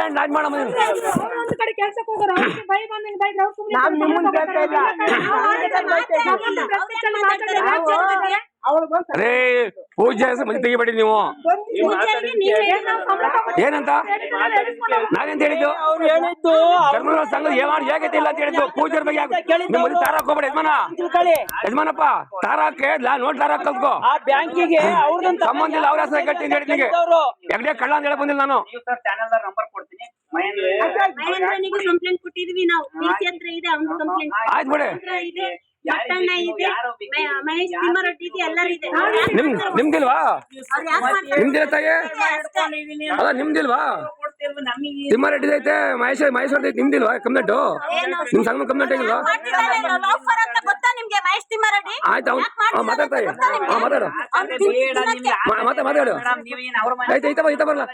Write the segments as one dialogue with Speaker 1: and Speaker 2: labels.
Speaker 1: Complaint lodge ನೀನು?
Speaker 2: ಒಂದ್ ಕಡೆ ಕೆಲ್ಸಕ್ಕೆ ಹೋಗೋರು ಅವ್ರಿಗೆ ಬೈ ಬಂದಂಗೆ ಬೈದ್ರೆ ಅವ್ರು ಸುಮ್ನೆ
Speaker 3: ನಾನ್ ನಿಮ್ಮನ್ನ ಕೇಳ್ತಾ ಇಲ್ಲ. ಅವಳು ಬಂದು
Speaker 1: ಅರೇ ಪೂಜೆ ಹೆಸರು ತೆಗಿಬೇಡಿ ನೀವು. ಏನಂತ? ನಾನೆಂತ ಹೇಳಿದ್ದು?
Speaker 4: ಅವ್ರು ಹೇಳಿದ್ದು
Speaker 1: ಧರ್ಮಗಳ ಸಂಘ ಏನಾರು ಹೇಗೈತೆ ಇಲ್ಲ ಅಂತ ಹೇಳಿದ್ದು. ಪೂಜೆ ಬಗ್ಗೆ ಯಾಕೆ- ನಿಮ್ಮ ಮನೆ ತಾರ ಹಾಕೋಬೇಡಿ ಯಜಮಾನ.
Speaker 4: ತಿಳ್ಕೊಳ್ಳಿ.
Speaker 1: ಯಜಮಾನಪ್ಪ ತಾರ ಹಾಕಿ ತಾರಾಕ್ ನೋಟ್ ತಾರ
Speaker 4: ಆ ಬ್ಯಾಂಕಿಗೆ ಅವ್ರದಂತ
Speaker 1: ಸಂಬಂಧ ಇಲ್ಲ ಅವ್ರ ಹೆಸರು ಕಟ್ಟಿ ಹೇಳಿದ್ದೀನಿ ಹೇಳಿದ್ನಿಗೆ
Speaker 4: ಅವರು.
Speaker 1: ಕಳ್ಳ ಅಂತ ಹೇಳಿ ಬಂದಿಲ್ಲ ನಾನು.
Speaker 5: ನೀವು ಸರ್ ಚಾನಲ್ ನಂಬರ್
Speaker 6: ಮಹೇಂದ್ರನಿಗೆ ಕಂಪ್ಲೇಂಟ್ ಕೊಟ್ಟಿದ್ವಿ ನಾವು. ಹತ್ರ ಇದೆ ಅವ್ನ ಕಂಪ್ಲೇಂಟ್
Speaker 1: ಆಯ್ತು ಬಿಡಿ.
Speaker 6: ಇದೆ ಮಟ್ಟಣ್ಣ ಇದೆ ಮಹೇಶ್ ಇದೆ ಎಲ್ಲರೂ ಇದೆ
Speaker 1: ನಿಮ್ ನಿಮ್ದಿಲ್ವಾ. ಅಲ್ಲ ನಿಮ್ದಿಲ್ವಾ? ತಿಮ್ಮಾರೆಡ್ಡಿ ಐತೆ ಮಹೇಶ್ ಮಹೇಶ್ವರ ಐತೆ ನಿಮ್ದಿಲ್ವಾ ಕಂಪ್ಲೇಂಟ್ ನಿಮ್ ಸಂಘ ಕಂಪ್ಲೇಂಟ್ ಆಗಿಲ್ವಾ?
Speaker 6: ಮಾಡ್ತಿದ್ದಾನೆ ಅಲ್ಲ, ಲೋಫರ್ ಅಂತ ಗೊತ್ತಾ ನಿಮ್ಗೆ ಮಹೇಶ್ ತಿಮ್ಮರೊಟ್ಟಿ
Speaker 1: ಆಯ್ತು ಅವ್ನು ಮಾತಾಡ್ತಾ ಮಾತಾಡು. ಮಾತಾ ಮಾತಾಡು ಐತ ಬರಲ್ಲ.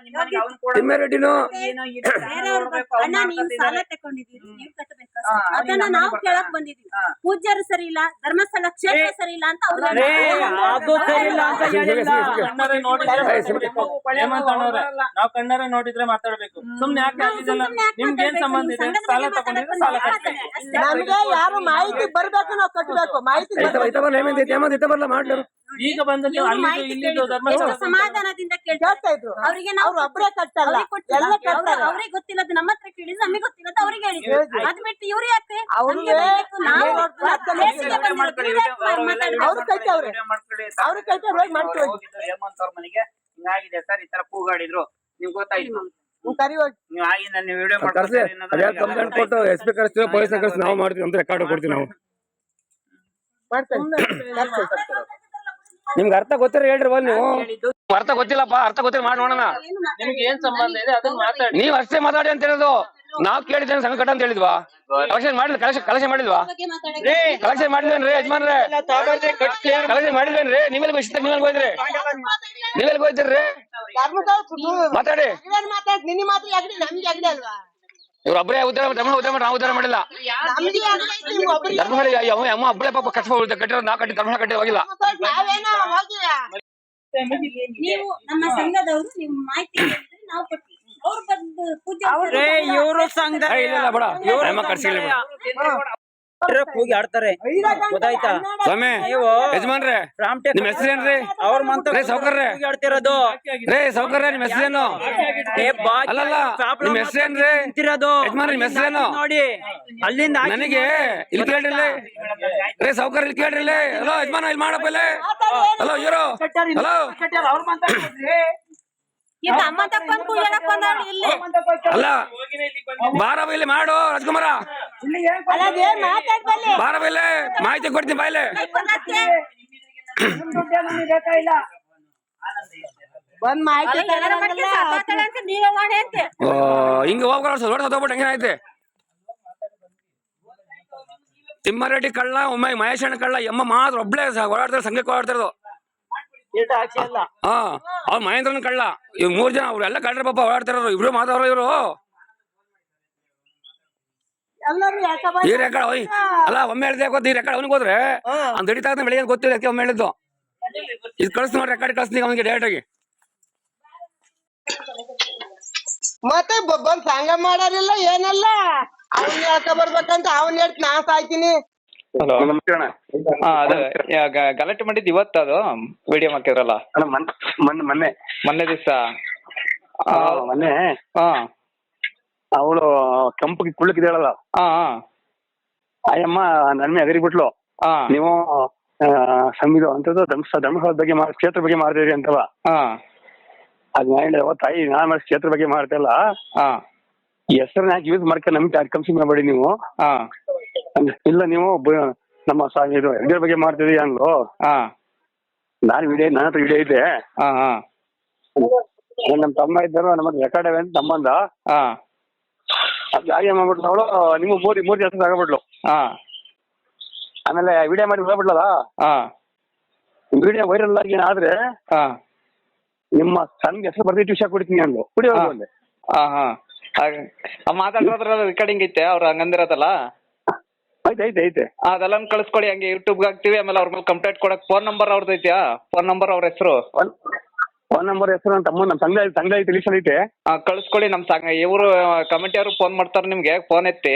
Speaker 1: ತಿಮ್ಮಾರೆಡ್ಡಿನು
Speaker 6: ಬಂದು, ಅದನ್ನ ನಾವು ಕೇಳಕ್ ಬಂದಿದ್ವಿ. ಪೂಜ್ಯರು ಸರಿ ಇಲ್ಲ ಧರ್ಮಸ್ಥಳ ಕ್ಷೇತ್ರ ಸರಿ ಇಲ್ಲ ಅಂತ
Speaker 4: ಇಲ್ಲ
Speaker 7: ನಾವ್ ಕಣ್ಣಾರೆ ನೋಡಿದ್ರೆ ಮಾತಾಡ್ಬೇಕು. ಸುಮ್ನೆ ಯಾಕೆ ನಿಮ್ಗೆ ಏನ್ ಸಂಬಂಧ ಇದೆ? ಸಾಲ ತಗೊಂಡಿದ್ರೆ ಸಾಲ
Speaker 3: ನಮ್ಗೆ ಯಾರು ಮಾಹಿತಿ ಬರ್ಬೇಕು ನಾವು ಕಟ್ಟಬೇಕು ಮಾಹಿತಿ
Speaker 1: ಐತ ಬಾ, ಐತ ಬರಲ್ಲ ಹೇಮಂತ್ ಐತೆ ಹೇಮಂತ್ ಐತ ಬರಲ್ಲ ಮಾಡ್ಲಾರು.
Speaker 7: ಈಗ
Speaker 6: ಇವ್ರು
Speaker 7: ಅಲ್ಲಿದ್ದು
Speaker 6: ಮಾಹಿತಿ
Speaker 7: ಧರ್ಮಸ್ಥಳ
Speaker 6: ಸಮಾಧಾನದಿಂದ
Speaker 3: ಕೇಳ್ತಾ ಇದ್ರು.
Speaker 6: ಅವರಿಗೆ ನಾವು
Speaker 3: ಅವ್ರು ಒಬ್ರೇ ಕಟ್ಟಲ್ಲ. ಎಲ್ಲ
Speaker 6: ಅವ್ರಿಗೆ ಗೊತ್ತಿಲ್ಲದ ನಮ್ಮ ಹತ್ರ ಕೇಳಿದ್ರೆ ನಮಗೆ ಗೊತ್ತಿಲ್ಲದ ಅವ್ರಿಗೆ ಹೇಳಿದ್ರು. ಅದ್ ಬಿಟ್ಟು ಇವ್ರು ಯಾಕೆ?
Speaker 3: ಅವ್ರಿಗೆ
Speaker 6: ನಮ್ಗೆ ಬೇಕು, ನಾವು
Speaker 3: ಅವ್ರು
Speaker 6: ಬೇಸಿಗೆ
Speaker 3: ವಿಡಿಯೋ
Speaker 6: ಬಂದಿರೋದು,
Speaker 5: ಮಾಡ್ಕೊಳ್ಳಿ,
Speaker 6: ಇವ್ರು ಯಾಕೆ
Speaker 5: ಅವ್ರು
Speaker 6: ಮಾತಾಡ್ತಾರೆ?
Speaker 3: ಅವ್ರು ಕಟ್ಟವ್ರೆ. ಅವ್ರು. ಹೋಗಿ ಮಾಡ್ಕೊಳ್ಳಿ.
Speaker 5: ಹೇಮಂತ್ ಅವ್ರ ಮನೆಗೆ. ಹಿಂಗಾಗಿದೆ ಸರ್ ಈ ತರ ಕೂಗಾಡಿದ್ರು. ನಿಮ್ಗೆ ಗೊತ್ತಾಯ್ತು.
Speaker 3: ನೀವ್ ಕರಿ ಹೋಗಿ.
Speaker 5: ನೀವು ವಿಡಿಯೋ
Speaker 1: ಕರ್ಸಿ. ಅದ್ಯಾವ ಕಂಪ್ಲೇಂಟ್ ಕೊಟ್ಟು ಎಸ್ ಪಿ ಕಳಿಸ್ತೀವಿ ಪೊಲೀಸ್ ನಾವು ಮಾಡ್ತೀವಿ ಅಂತ ರೆಕಾರ್ಡ್ ಕೊಡ್ತೀವಿ ನಾವು. ನಿಮ್ಗೆ ಅರ್ಥ ಗೊತ್ತಿರ ಹೇಳ್ರಿ ಬಲ್ ನೀವು ಅರ್ಥ ಗೊತ್ತಿಲ್ಲಪ್ಪ ಅರ್ಥ ಗೊತ್ತಿಲ್ಲ ಮಾಡಿ ನೋಡೋಣ.
Speaker 7: ನಿಮ್ಗೆ ಏನ್ ಸಂಬಂಧ ಇದೆ? ಅದನ್ನ ಮಾತಾಡಿ.
Speaker 1: ನೀವ್ ಅಷ್ಟೇ ಮಾತಾಡಿ ಅಂತ ಹೇಳೋದು. ನಾವ್ ಕೇಳಿದ್ದೇನೆ ಸಂಘ ಕಟ್ಟ ಅಂತ ಹೇಳಿದ್ವಾ? ಕಲೆಕ್ಷನ್ ಮಾಡಿದ್ ಕಲೆಕ್ಷನ್ ಕಲೆಕ್ಷನ್ ಮಾಡಿದ್ವಾ ಕಲೆಕ್ಷನ್ ಮಾಡಿದ್ವೇನ್ರಿ ಯಜಮಾನ್ರೆ? ಕಲೆಕ್ಷನ್ ಮಾಡಿದ್ವೇನ್ರಿ ನೀವೆಲ್ಲ ಇಷ್ಟ ನೀವೆಲ್ಲ ಹೋಯ್ದ್ರಿ ನೀವೆಲ್ಲ ಹೋಯ್ತಿರ್ರಿ ಮಾತಾಡಿ. ಇವ್ರ ಒಬ್ಬರೇ ಉದ್ದಾರ ಮಾಡಿ ಉದ್ದಾರ ಮಾಡಿ ನಾವು ಉದ್ದಾರ ಮಾಡಿಲ್ಲ. ಧರ್ಮಹಳ್ಳಿ ಅಮ್ಮ ಒಬ್ಬಳೇ ಪಾಪ ಕಷ್ಟ ಕಟ್ಟಿರೋ ನಾ ಕಟ್ಟಿ ಧರ್ಮ ಕಟ್ಟಿ ಹೋಗಿಲ್ಲ.
Speaker 6: ನೀವು ನಮ್ಮ ಸಂಘದವರು ನಿಮ್ ಮಾಹಿತಿ ಕೇಳಿದ್ರೆ ನಾವು ಕೊಟ್ವಿ ಅವ್ರು ಬಂದು ಪೂಜೆ
Speaker 4: ರೇ ಇವರು ಸಂಘ
Speaker 1: ಇಲ್ಲ ಬೇಡ. ಅಮ್ಮ ಕಟ್ಸಿಲ್ಲ
Speaker 4: ಹೋಗಿ ಆಡ್ತಾರೆ. ಗೊತ್ತಾಯ್ತಾ?
Speaker 1: ಸ್ವಾಮಿ
Speaker 4: ನೀವು
Speaker 1: ಯಜಮಾನ್ರೆ
Speaker 4: ರಾಮಟೆಕ್
Speaker 1: ನಿಮ್ ಹೆಸರೇನ್ರಿ
Speaker 4: ಅವ್ರ
Speaker 1: ಮಂತ್ರ
Speaker 4: ಹೋಗಿ ಆಡ್ತಿರೋದು.
Speaker 1: ರೇ ಸೌಕರ್ಯ ನಿಮ್ ಹೆಸರೇನು
Speaker 4: ಏ, ಬಾಕಿ
Speaker 1: ಅಲ್ಲಲ್ಲ ನಿಮ್ ಹೆಸರೇನ್ರಿ
Speaker 4: ನಿಂತಿರೋದು.
Speaker 1: ಯಜಮಾನ್ ನಿಮ್ ಹೆಸರೇನು?
Speaker 4: ನೋಡಿ. ಅಲ್ಲಿಂದ
Speaker 1: ನನಗೆ ಇಲ್ಲಿ ಕೇಳ್ರಿ ರೇ ಸೌಕರ್ಯ ಇಲ್ಲಿ ಕೇಳ್ರಿ ಹಲೋ ಯಜಮಾನ ಇಲ್ಲಿ ಮಾಡಪ್ಪ ಇಲ್ಲಿ. ಹಲೋ ಇವರು. ಹಲೋ ಅಲ್ಲ ಬಾರ ಮಾಡು ರಾಜ್ಕುಮಾರ. ಬಾರ ಬೈಲೆ ಮಾಹಿತಿ ಕೊಡ್ತೀನಿ ಬಾಯ್ಲೆ ಹಿಂಗ ಹೋಗ್ಬಾರ ದೊಡ್ಡ ಸತ್ತೋಗ್ಬಿಟ್ಟು ಹಂಗೇನಾಯ್ತೆ? ತಿಮ್ಮಾರೆಡ್ಡಿ ಕಳ್ಳ ಒಮ್ಮೆ ಮಹೇಶಣ್ಣ ಕಳ್ಳ ಎಮ್ಮ ಮಾತ್ರ ಒಬ್ಳೆ ಓಡಾಡ್ತಾರೆ ಸಂಘಕ್ಕೆ ಓಡಾಡ್ತಿರೋದು ಹಾ ಅವ್ರ ಮಹೇಂದ್ರನ್ ಕಳ್ಳ. ಇವ್ ಮೂರ್ ಜನ ಅವ್ರೆಲ್ಲ ಕಳ್ರ ಪಾಪ ಓಡಾಡ್ತಾರ ಇಬ್ರು ಮಾತಾಡೋ ಇವ್ರು.
Speaker 3: ಎಲ್ಲರೂ ಯಾಕ
Speaker 1: ಈ ರೆಕಾರ್ಡ್ ಹೋಯ್ ಅಲ್ಲ ಒಮ್ಮೆ ಹೇಳ್ದೆ ಗೊತ್ತ ಈ ರೆಕಾರ್ಡ್ ಅವ್ನಿಗೆ ಹೋದ್ರೆ? ಅವ್ನ್ ಹಿಡಿತಾ ಬೆಳಿಗ್ಗೆ ಗೊತ್ತಿಲ್ಲ ಅದಕ್ಕೆ ಒಮ್ಮೆ ಹೇಳಿದ್ದು. ಇದು ಕಳಿಸ್ ನೋಡಿ ರೆಕಾರ್ಡ್ ಕಳಿಸ್ತೀನಿ ಅವನಿಗೆ ಡೈರೆಕ್ಟ್ ಆಗಿ.
Speaker 3: ಮತ್ತೆ ಬಂದ್ ಸಂಘ ಮಾಡಾರಿಲ್ಲ ಏನಲ್ಲ? ಅವ್ನ ಯಾಕ ಬರ್ಬೇಕಂತ ಅವ್ನ ಹೇಳ್ತ ನಾ ಸಾಯ್ತೀನಿ
Speaker 8: ಹಲೋ ನಮಸ್ಕಾರ ಗಲಾಟೆ ಮಾಡಿದ್ ಇವತ್ತು ಅದು ವಿಡಿಯೋ ಹಾಕಿದ್ರಲ್ಲ
Speaker 9: ಅಣ್ಣ ಮೊನ್ನೆ ಮೊನ್ನೆ
Speaker 8: ದಿವಸ.
Speaker 9: ಮೊನ್ನೆ.
Speaker 8: ಹಾ.
Speaker 9: ಅವಳು ಕೆಂಪು ಕುಳ್ಳಕ್ಕಿದ್ದಾಳಲ್ಲ
Speaker 8: ಹಾ
Speaker 9: ಆಯಮ್ಮ ನನ್ಮೆ ಎಗರಿಬಿಟ್ಲು
Speaker 8: ಬಿಟ್ಲು
Speaker 9: ನೀವು ಸಂವಿಧ ಅಂತದ್ದು ಧಮ್ಸ ಧರ್ಮಸ್ಥಳದ ಬಗ್ಗೆ ಕ್ಷೇತ್ರ ಬಗ್ಗೆ ಮಾಡ್ತೀರಿ ಅಂತವ. ಅದ್ ನಾ ಹೇಳಿದೆ "ಓ ತಾಯಿ ನಾನ್ ಮಾಡಿ ಕ್ಷೇತ್ರ ಬಗ್ಗೆ ಮಾಡ್ತಿಲ್ಲ ಹೆಸರನ್ನ ಯಾಕೆ ಯೂಸ್ ಮಾಡ್ಕೊಂಡು ನಮ್ಗೆ ಕಂಸಿ ಮಾಡಬೇಡಿ ನೀವು.
Speaker 8: ಹಾ
Speaker 9: ಅಂದೆ, ಇಲ್ಲ ನೀವು ಬ- ನಮ್ಮ ಸ- ಇದು ಇದ್ರ ಬಗ್ಗೆ ಮಾಡ್ತೀರಿ ಅಂದ್ಲು?
Speaker 8: ಹಾ.
Speaker 9: ನಾನು ವಿಡಿಯೋ ನನ್ನ ಹತ್ರ ವಿಡಿಯೋ ಇದೆ
Speaker 8: ಹಾ ಹಾ.
Speaker 9: ನಮ್ಮ ತಮ್ಮ ಇದ್ದರು ನಮ್ಮ ರೆಕಾರ್ಡ್ ಅಂತ ತಮ್ಮಂದ.
Speaker 8: ಹಾ.
Speaker 9: ಅದು ಹಾಗೆ ಮಾಡ್ಬಿಟ್ಲು ಅವಳು ನೀವು ಮೂರು ಮೂರು ದಿವಸ ತಗೊಬಿಟ್ಲು
Speaker 8: ಹಾ.
Speaker 9: ಆಮೇಲೆ ವಿಡಿಯೋ ಮಾಡಿ ಹೋಗ್ಬಿಟ್ಲಲ್ಲ
Speaker 8: ಹಾ.
Speaker 9: ವಿಡಿಯೋ ವೈರಲ್ ಆಗಿ ಆದ್ರೆ
Speaker 8: ಹಾ.
Speaker 9: ನಿಮ್ಮ ಸಣ್ಣ ಹೆಸರು ಬರ್ತೀವಿ ವಿಷಯ ಕೊಡ್ತೀನಿ ಅಂದ್ಲು. ಕುಡಿ ಹೋಗು ಅಂದೆ.
Speaker 8: ಹಾ ಹಾ. ಮಾತಾಡೋದ್ರಲ್ಲ ರೆಕಾರ್ಡಿಂಗ್ ಐತೆ ಅವ್ರು ಹಂಗಂದಿರತ್ತಲ್ಲ
Speaker 9: ಆಯ್ತು ಐತೆ ಐತೆ
Speaker 8: ಅದೆಲ್ಲ ಕಳಿಸ್ಕೊಡಿ ಹಂಗೆ ಯೂಟ್ಯೂಬ್ಗೆ ಹಾಕ್ತಿವಿ ಆಮೇಲೆ ಅವ್ರ ಮೇಲೆ ಕಂಪ್ಲೇಂಟ್ ಕೊಡಕ್ ಫೋನ್ ನಂಬರ್ ಅವ್ರದ್ದು ಐತ್ಯಾ? ಫೋನ್ ನಂಬರ್ ಅವ್ರ ಹೆಸರು?
Speaker 9: ಫೋನ್ ನಂಬರ್ ಹೆಸರು ನಮ್ಮ ತಮ್ಮ ನಮ್ಮ ಸಂಘ ತಿಳಿಸಲ್ ಐತೆ
Speaker 8: ಆ, ಕಳಿಸ್ಕೊಡಿ ನಮ್ಮ ಸಂಘ ಇವರು ಕಮಿಟಿ ಅವರು ಫೋನ್ ಮಾಡ್ತಾರೆ ನಿಮ್ಗೆ ಫೋನ್ ಎತ್ತಿ.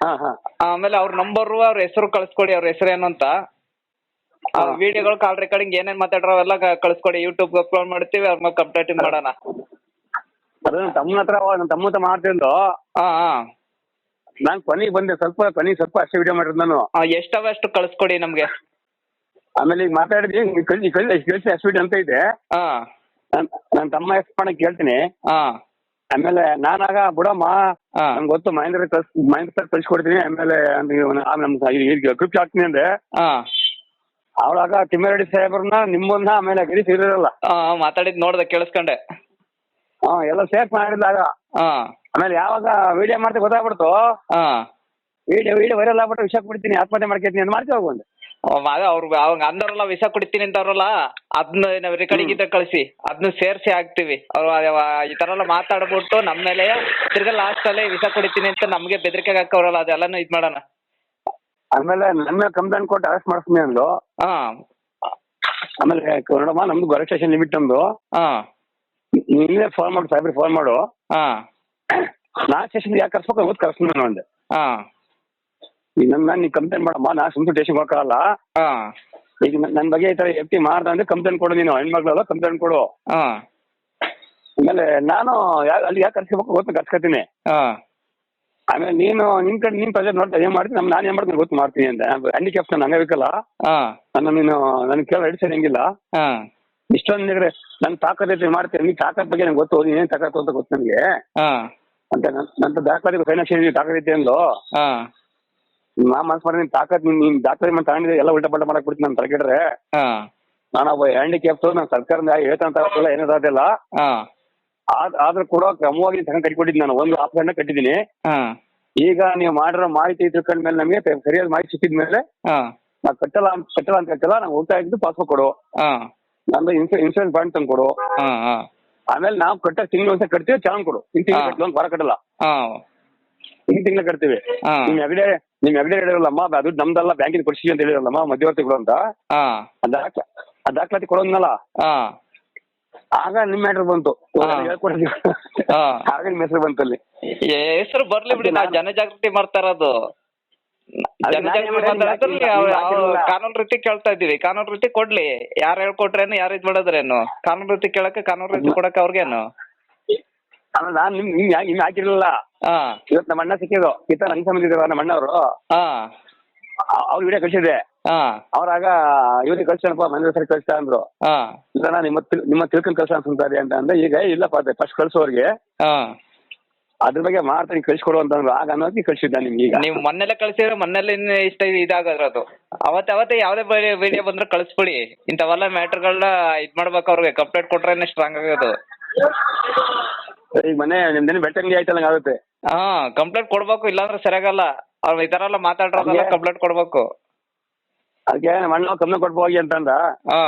Speaker 9: ಹಾ ಹಾ.
Speaker 8: ಆಮೇಲೆ ಅವ್ರ ನಂಬರು ಅವ್ರ ಹೆಸರು ಕಳಿಸ್ಕೊಡಿ ಅವ್ರ ಹೆಸರು ಏನು ಅಂತ. ವಿಡಿಯೋಗಳು ಕಾಲ್ ರೆಕಾರ್ಡಿಂಗ್ ಏನೇನ್ ಮಾತಾಡ್ರೋ ಅವೆಲ್ಲ ಕಳಿಸ್ಕೊಡಿ. ಯೂಟ್ಯೂಬ್ ಅಪ್ಲೋಡ್ ಮಾಡ್ತೀವಿ ಅವ್ರ ಮೇಲೆ ಕಂಪ್ಲೇಂಟ್ ಮಾಡೋಣ.
Speaker 9: ಅದು ನಮ್ಮ ತಮ್ಮನ ಹತ್ರ ನಮ್ಮ ತಮ್ಮ ಹತ್ರ ಮಾಡ್ತಿದ್ದು
Speaker 8: ಹಾ ಹಾ.
Speaker 9: ನಾನು ಕೊನೆಗೆ ಬಂದೆ ಸ್ವಲ್ಪ ಕೊನೆಗೆ ಸ್ವಲ್ಪ ಅಷ್ಟೇ ವಿಡಿಯೋ ಮಾಡಿರೋದು ನಾನು.
Speaker 8: ಆ, ಎಷ್ಟವ ಅಷ್ಟು ಕಳಿಸ್ಕೊಡಿ ನಮ್ಗೆ.
Speaker 9: ಆಮೇಲೆ ಈಗ ಮಾತಾಡಿದ್ವಿ ಈಗ ಕಳ್ಸಿ ಕಳ್ಸಿ ಕಳ್ಸಿ ಅಷ್ಟು ಅಂತ ಇದೆ.
Speaker 8: ಹಾ
Speaker 9: ನನ್ನ ತಮ್ಮ ಹೆಸರು ಮಾಡಕ್ ಕೇಳ್ತೀನಿ.
Speaker 8: ಹಾ
Speaker 9: ಆಮೇಲೆ ನಾನಾಗ ಬಿಡಮ್ಮ
Speaker 8: ಹಾ
Speaker 9: ನಂಗೆ ಗೊತ್ತು ಮಹೇಂದ್ರ ಕಳ್ಸ್ ಮಹೇಂದ್ರ ಸರ್ ಕಳ್ಸಿಕೊಡ್ತೀನಿ ಆಮೇಲೆ ನಮ್ಗೆ ಗ್ರೂಪ್ ಹಾಕ್ತೀನಿ ಅಂದ್ರೆ
Speaker 8: ಹಾ
Speaker 9: ಅವಳಾಗ ತಿಮ್ಮಾರೆಡ್ಡಿ ಸಾಹೇಬ್ರನ್ನ ನಿಮ್ಮನ್ನ ಆಮೇಲೆ ಗಿರೀಶ್ ಇರೋಲ್ಲ
Speaker 8: ಮಾತಾಡಿದ್ ನೋಡ್ದೆ ಕೇಳಿಸ್ಕೊಂಡೆ.
Speaker 9: ಹಾ ಎಲ್ಲ ಸೇಫ್ ಮಾಡಿದಾಗ
Speaker 8: ಹಾ.
Speaker 9: ಆಮೇಲೆ ಯಾವಾಗ ವಿಡಿಯೋ ಮಾಡ್ತಾ ಗೊತ್ತಾಗ್ಬಿಡ್ತು?
Speaker 8: ಹಾ.
Speaker 9: ವಿಡಿಯೋ ವಿಡಿಯೋ ವೈರಲ್ ಆಗ್ಬಿಟ್ಟು ವಿಷ ಕೊಡ್ತೀನಿ ಆತ್ಮಹತ್ಯೆ ಮಾಡ್ಕೊತೀನಿ ಅಂತ ಮಾಡ್ತೀವಿ ಹೋಗುವಂತೆ
Speaker 8: ಅವ್ರು ಅವಾಗ ಅಂದವ್ರಲ್ಲ ವಿಷ ಕುಡಿತೀನಿ ಅಂತವ್ರಲ್ಲ ಅದನ್ನ ನಾವು ರೆಕಾರ್ಡಿಂಗ್ ಇದ್ರೆ ಕಳಿಸಿ ಅದನ್ನ ಸೇರಿಸಿ ಹಾಕ್ತಿವಿ. ಅವ್ರು ಅವ- ಈ ತರ ಎಲ್ಲ ಮಾತಾಡ್ಬಿಟ್ಟು ನಮ್ಮ ಮೇಲೆ ತಿರ್ಗಾ ಲಾಸ್ಟ್ ಅಲ್ಲೇ ವಿಷ ಕುಡಿತೀನಿ ಅಂತ ನಮ್ಗೆ ಬೆದರಿಕೆ ಹಾಕವ್ರಲ್ಲ ಅದೆಲ್ಲಾನು ಇದ್ ಮಾಡೋಣ.
Speaker 9: ಆಮೇಲೆ ನನ್ನ ಕಂಪ್ಲೇಂಟ್ ಕೊಟ್ಟು ಅರೆಸ್ಟ್ ಮಾಡಿಸ್ತೀನಿ ಅಂದು
Speaker 8: ಹಾ.
Speaker 9: ಆಮೇಲೆ ನೋಡಮ್ಮ ನಮ್ದು ಗೊರೆ ಸ್ಟೇಷನ್ ಲಿಮಿಟ್ ನಮ್ದು.
Speaker 8: ಹಾ.
Speaker 9: ನೀನೇ ಫೋನ್ ಮಾಡು ಸಾಹೇಬ್ರಿಗೆ ಫೋನ್ ಮಾಡು.
Speaker 8: ಹಾ.
Speaker 9: ನಾ ಸ್ಟೇಷನ್ ಯಾಕೆ ಕರ್ಸ್ಬೇಕು ಗೊತ್ತ ಕರ್ಸ್ತೀನಿ ನಾನು ಅಂದೆ
Speaker 8: ಹಾ.
Speaker 9: ಈಗ ನನ್ನ ನೀ ಕಂಪ್ಲೇಂಟ್ ಮಾಡಮ್ಮ ನಾ ಸುಮ್ಮನೆ ಸ್ಟೇಷನ್ ಹೋಗಲ್ಲ
Speaker 8: ಹಾ.
Speaker 9: ಈಗ ನನ್ನ ಬಗ್ಗೆ ಈ ತರ ಎಫ್ ಟಿ ಮಾಡ್ದ ಅಂದ್ರೆ ಕಂಪ್ಲೇಂಟ್ ಕೊಡು ನೀನು ಹೆಣ್ಮಕ್ಳಲ್ಲ ಕಂಪ್ಲೇಂಟ್ ಕೊಡು.
Speaker 8: ಹಾ.
Speaker 9: ಆಮೇಲೆ ನಾನು ಯಾ ಅಲ್ಲಿ ಯಾಕೆ ಕರ್ಸ್ಬೇಕು ಗೊತ್ತು? ಕರ್ಸ್ಕೊತೀನಿ
Speaker 8: ಹಾ.
Speaker 9: ಆಮೇಲೆ ನೀನು ನಿನ್ ಕಡೆ ನೀನ್ ಪ್ರಜೆ ನೋಡ್ತಾ ಏನ್ ಮಾಡ್ತೀನಿ. ನಮ್ ನಾನು ಏನ್ ಮಾಡ್ತೀನಿ ಗೊತ್ತು? ಮಾಡ್ತೀನಿ ಅಂತ. ಹ್ಯಾಂಡಿಕ್ಯಾಪ್ ನಾನು ಅಂಗವಿಕಲ್ಲ
Speaker 8: ಹಾ.
Speaker 9: ನನ್ನ ನೀನು ನನ್ ಕೇಳ ಹಿಡಿಸಿ ಹೆಂಗಿಲ್ಲ?
Speaker 8: ಹಾ.
Speaker 9: ಇಷ್ಟೊಂದು ನಿಗ್ರೆ ನನ್ ತಾಕತ್ ಮಾಡ್ತೀನಿ ನೀನ್ ತಾಕತ್ ಬಗ್ಗೆ ನಂಗೆ ಗೊತ್ತು ನೀನೇನ್ ತಾಕತ್ತು ಅಂತ ಗೊತ್ತು ನನ್ಗೆ?
Speaker 8: ಹಾ.
Speaker 9: ಅಂತ ನನ್- ದಾಖಲೆ ದಾಖಲಾತಿ ಫೈನಾನ್ಷಿಯಲ್ ತಾಕತ್ ಐತೆ ಅಂದ್ಲು?
Speaker 8: ಹಾ.
Speaker 9: ನಾ ಮನ್ಸ್ ಮಾಡಿ ನಿನ್ ತಾಕತ್ ನೀನ್ ನೀನ್ ದಾಖಲೆ ಮತ್ತೆ ತಗೊಂಡಿದ್ದೆ ಎಲ್ಲ ಉಲ್ಟಾ ಪಲ್ಟಾ ಮಾಡಕ್ ಬಿಡ್ತೀನಿ ನಾನು ತಲೆಕೆಡ್ರೆ
Speaker 8: ಹಾ.
Speaker 9: ನಾನು ಒಬ್ಬ ಹ್ಯಾಂಡಿಕ್ಯಾಪ್ ನಾನು ಸರ್ಕಾರದಿಂದ ಹೇಳ್ತಂತ ಏನಿರೋದಿಲ್ಲ
Speaker 8: ಹಾ.
Speaker 9: ಆದ್ರೂ ಕೂಡ ಕ್ರಮವಾಗಿ ತಗೊಂಡ್ ಕಟ್ಕೊಟ್ಟಿದ್ದೀನಿ ನಾನು. ಒಂದು ಆಫ್ಗಂಡ ಕಟ್ಟಿದ್ದೀನಿ.
Speaker 8: ಹಾ.
Speaker 9: ಈಗ ನೀವು ಮಾಡಿರೋ ಮಾಹಿತಿ ತಿಳ್ಕೊಂಡ ಮೇಲೆ ನಮಗೆ ಸರಿಯಾದ ಮಾಹಿತಿ ಸಿಕ್ಕಿದ ಮೇಲೆ
Speaker 8: ಹಾ.
Speaker 9: ನಾ ಕಟ್ಟಲ್ಲ ಅಂತ ಕಟ್ಟಲ್ಲ ಅಂತ ಕಟ್ಟಲ್ಲ ನಾವು ಹೋಗ್ತಾ ಇದ್ದು ಪಾಸ್ಬುಕ್ ಕೊಡು.
Speaker 8: ಹಾ.
Speaker 9: ನಂದು ಇನ್ಸೂರೆನ್ಸ್ ಬಾಂಡ್ ತಂದು ಕೊಡು.
Speaker 8: ಹಾ ಹಾ.
Speaker 9: ಆಮೇಲೆ ನಾವು ಕಟ್ಟ ತಿಂಗಳು ಒಂದ್ಸಲ ಕಟ್ತೀವಿ ಚಾನ್ ಕೊಡು. ಇನ್ ತಿಂಗಳು ಕಟ್ಟಲು ಒಂದು ವಾರ ಕಟ್ಟಲ್ಲ.
Speaker 8: ಹಾ.
Speaker 9: ಇನ್ ತಿಂಗಳು ಕಟ್ತೀವಿ.
Speaker 8: ಹಾ.
Speaker 9: ನಿಮ್ ಎಗಡೆ ನಿಮ್ ಎಗಡೆ ಹೇಳಿರಲ್ಲಮ್ಮ ಅದು ನಮ್ದಲ್ಲ ಬ್ಯಾಂಕಿನ ಕೊಡ್ಸಿ ಅಂತ ಹೇಳಿರಲ್ಲಮ್ಮ ಮಧ್ಯವರ್ತಿಗಳು ಅಂತ.
Speaker 8: ಹಾ.
Speaker 9: ಆ ದಾಖ ಆ ದಾಖಲಾತಿ ಕೊಡೋದ್ನಲ್ಲ.
Speaker 8: ಹಾ.
Speaker 9: ಆಗ ನಿಮ್ ಮ್ಯಾಟ್ರ್ ಬಂತು.
Speaker 8: ಹಾ.
Speaker 9: ಹೇಳ್ಕೊಡ್ತೀವಿ
Speaker 8: ಹಾ.
Speaker 9: ಆಗ ನಿಮ್ಮ ಹೆಸರು ಬಂತು ಅಲ್ಲಿ
Speaker 8: ಹೆಸರು ಬರ್ಲಿ ಬಿಡಿ ಜನ ಜಾಗೃತಿ ಮಾಡ್ತಾ ಇರೋದು. ಕಾನೂನು ರೀತಿ ಕೇಳ್ತಾ ಇದೀವಿ ಕಾನೂನು ರೀತಿ ಕೊಡ್ಲಿ. ಯಾರು ಹೇಳ್ಕೊಟ್ರೇನು ಯಾರು ಇದ್ ಮಾಡೋದ್ರೇನು? ಕಾನೂನು ರೀತಿ ಕೇಳಕ್ಕೆ ಕಾನೂನು ರೀತಿ ಕೊಡಕ್ಕೆ ಅವ್ರಿಗೇನು?
Speaker 9: ಆಮೇಲೆ ನಾನು ನಿಮ್ ನಿಮ್ ನಿಮ್ ಹಾಕಿರ್ಲಿಲ್ಲ.
Speaker 8: ಹಾ
Speaker 9: ಇವತ್ತು ನಮ್ಮ ಅಣ್ಣ ಸಿಕ್ಕಿದ್ರು ಕಿತ್ತ ನಂಗೆ ಸಂಬಂಧ ನಮ್ಮ ಅಣ್ಣವರು.
Speaker 8: ಹಾ
Speaker 9: ಅವ್ರ ವಿಡಿಯೋ ಕಳ್ಸಿದೆ
Speaker 8: ಹಾ
Speaker 9: ಅವ್ರಾಗ ಇವ್ರಿಗೆ ಕಳ್ಸಣಪ್ಪ ಮನೆ ಸರಿ ಕಳ್ಸ್ತಾ ಅಂದ್ರು.
Speaker 8: ಹಾ
Speaker 9: ಇಲ್ಲ ನಾ ನಿಮ್ಮ ತಿಳ್- ನಿಮ್ಮ ತಿಳ್ಕೊಂಡ್ ಕಳ್ಸ ಅಂತಾರೆ ಅಂತ ಅಂದ್ರೆ ಈಗ ಇಲ್ಲಪ್ಪ ಅದೇ ಫಸ್ಟ್ ಕಳ್ಸೋರ್ಗೆ
Speaker 8: ಹಾ
Speaker 9: ಅದ್ರ ಬಗ್ಗೆ ಮಾಡ್ತೀನಿ ಕಳ್ಸಿಕೊಡು ಅಂತಂದ್ರು ಆಗ ಅನ್ನೋದಕ್ಕೆ ಕಳ್ಸಿದ್ದ ನಿಮ್ಗೆ ಈಗ.
Speaker 8: ನೀವು ಮೊನ್ನೆಲ್ಲ ಕಳ್ಸಿದ್ರೆ ಮೊನ್ನೆಲ್ಲ ಇನ್ನು ಇಷ್ಟ ಇದಾಗದ್ರದು. ಅವತ್ತೆ ಅವತ್ತೇ ಯಾವ್ದೇ ವಿಡಿಯೋ ಬಂದ್ರೆ ಕಳಿಸ್ಬಿಡಿ. ಇಂಥವೆಲ್ಲ ಮ್ಯಾಟರ್ಗಳನ್ನ ಇದ್ ಮಾಡ್ಬೇಕು ಅವ್ರಿಗೆ. ಕಂಪ್ಲೇಂಟ್ ಕೊಟ್ರೇನೆ ಸ್ಟ್ರಾಂಗ್ ಆಗೋದು.
Speaker 9: ಈಗ ಮನೆ ನಿಮ್ದೇನು ಬೆಟ್ಟಂಗಿ ಆಯ್ತಲ್ಲ ಆಗುತ್ತೆ?
Speaker 8: ಹಾ ಕಂಪ್ಲೇಂಟ್ ಕೊಡ್ಬೇಕು ಇಲ್ಲಾಂದ್ರೆ ಸರಿಯಾಗಲ್ಲ. ಅವ್ರು ಈ ತರ ಎಲ್ಲ ಮಾತಾಡ್ರೆ
Speaker 9: ಹಂಗೆ?
Speaker 8: ಕಂಪ್ಲೇಂಟ್ ಕೊಡ್ಬೇಕು.
Speaker 9: ಅದಕ್ಕೆ ಮಣ್ಣು ಅಣ್ಣ ಕಮ್ಮಿ ಕೊಟ್ಟು ಹೋಗಿ ಅಂತಂದ.
Speaker 8: ಹಾ.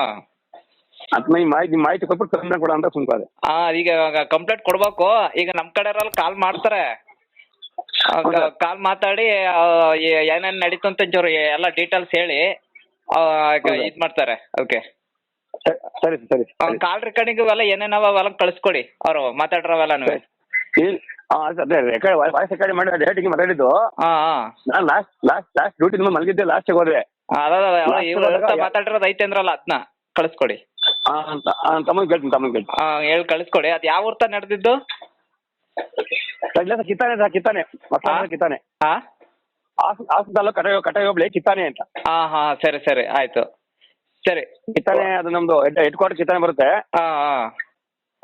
Speaker 9: ಅದ್ನ ಈ ಮಾಹಿತಿ ಮಾಹಿತಿ ಕೊಟ್ಬಿಟ್ಟು ಕಮ್ಮಿ ಕೊಡ ಅಂತ ಸುಮ್ಕಾದೆ
Speaker 8: ಆ ಈಗ ಕಂಪ್ಲೇಂಟ್ ಕೊಡ್ಬೇಕು. ಈಗ ನಮ್ ಕಡೆ ಕಾಲ್ ಮಾಡ್ತಾರೆ. ಕಾಲ್ ಮಾತಾಡಿ ಆ, ಏ- ಏನೇನ್ ನಡೀತು ಅಂತ ಜೋರು ಎಲ್ಲ ಡೀಟೇಲ್ಸ್ ಹೇಳಿ ಆ,
Speaker 9: ಹೌದಾ?
Speaker 8: ಇದ್ ಮಾಡ್ತಾರೆ. ಓಕೆ
Speaker 9: ಸರಿ ಸರಿ ಸರಿ.
Speaker 8: ಕಾಲ್ ರೆಕಾರ್ಡಿಂಗ್ ಅವೆಲ್ಲ ಏನೇನವ ಅವೆಲ್ಲ ಕಳಿಸ್ಕೊಡಿ ಅವ್ರು ಮಾತಾಡ್ರವೆಲ್ಲನು.
Speaker 9: ಈ- ಆ, ಅದೇ ರೆಕಾರ್ಡ್ ವಾಯ್ಸ್ ರೆಕಾರ್ಡ್ ಮಾಡಿ ಡೇಟಿಗೆ ಮಾತಾಡಿದ್ದು.
Speaker 8: ಹಾ ಹಾ.
Speaker 9: ನಾನು ಲಾಸ್ಟ್ ಲಾಸ್ಟ್ ಲಾಸ್ಟ್ ಡ್ಯೂಟಿ ನಿಮ್ಮ ಮಲಗಿದ್ದೆ ಲಾಸ್ಟ್ ಹೋದ್ರೆ
Speaker 8: ಅದ ಇವ್ರು ಮಾತಾಡಿರೋದು ಐತೆ ಅಂದ್ರಲ್ಲ ಅದನ್ನ ಕಳಿಸ್ಕೊಡಿ.
Speaker 9: ತಮ್ಮನ್ ಕೇಳ್ತೀನಿ ತಮ್ಮನ್ ಕೇಳ್ತೀನಿ.
Speaker 8: ಆ, ಹೇಳಿ ಕಳಿಸ್ಕೊಡಿ. ಅದು ಯಾವ ಊರ್ತ ನಡೆದಿದ್ದು?
Speaker 9: ಇಲ್ಲ ಸರ್ ಕಿತ್ತಾನೆ ಸರ್ ಕಿತ್ತಾನೆ. ಮಕ್ಕಳ? ಕಿತ್ತಾನೆ.
Speaker 8: ಹಾ
Speaker 9: ಹಾಸ್ಪಿಟಲ್ ಕಟ ಕಟಾಯೋ ಬ್ಲೇ ಕಿತ್ತಾನೆ ಅಂತ.
Speaker 8: ಹಾ ಹಾ ಸರಿ ಸರಿ ಆಯ್ತು. ಸರಿ.
Speaker 9: ಕಿತ್ತಾನೆ ಅದು ನಮ್ದು ಹೆಡ್ ಕ್ವಾರ್ಟರ್ ಕಿತ್ತಾನೆ ಬರುತ್ತೆ.
Speaker 8: ಹಾ ಹಾ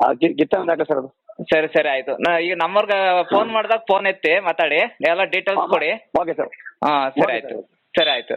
Speaker 9: ಆ, ಕಿ- ಕಿತ್ತಾನೆ ದಾಖಲೆ ಸರ್ ಅದು.
Speaker 8: ಸರಿ ಸರಿ ಆಯ್ತು. ನಾ ಈಗ ನಮ್ಮವ್ರಿಗೆ ಫೋನ್ ಮಾಡಿದಾಗ ಫೋನ್ ಎತ್ತಿ ಮಾತಾಡಿ. ಎಲ್ಲ ಡೀಟೇಲ್ಸ್ ಕೊಡಿ.
Speaker 9: Okay sir.
Speaker 8: ಹಾ ಸರಿ ಆಯ್ತು. ಸರಿ ಆಯ್ತು.